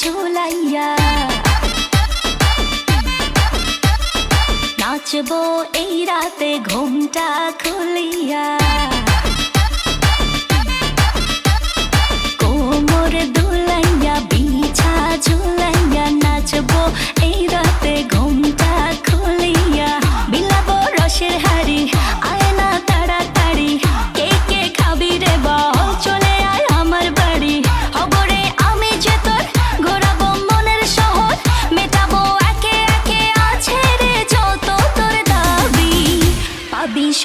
ঝুলাইয়া। নাচবো এই রাতে ঘুমটা খুলিয়া।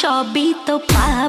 Shobito pra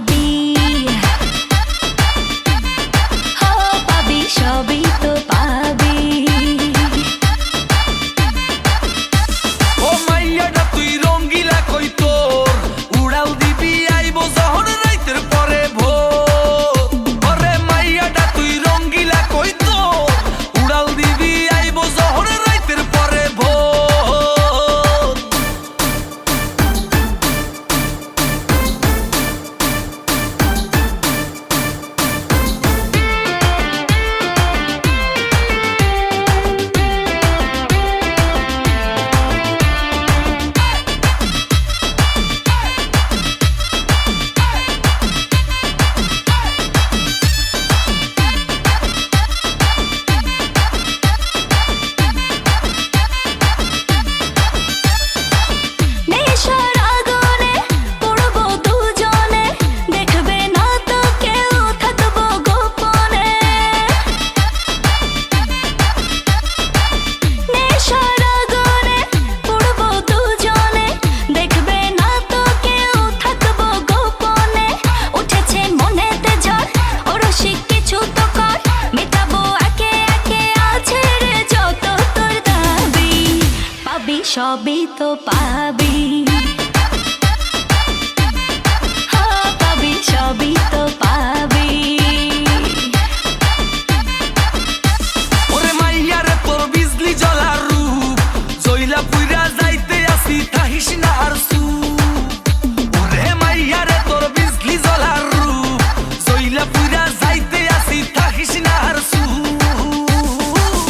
সবই তো পাবি।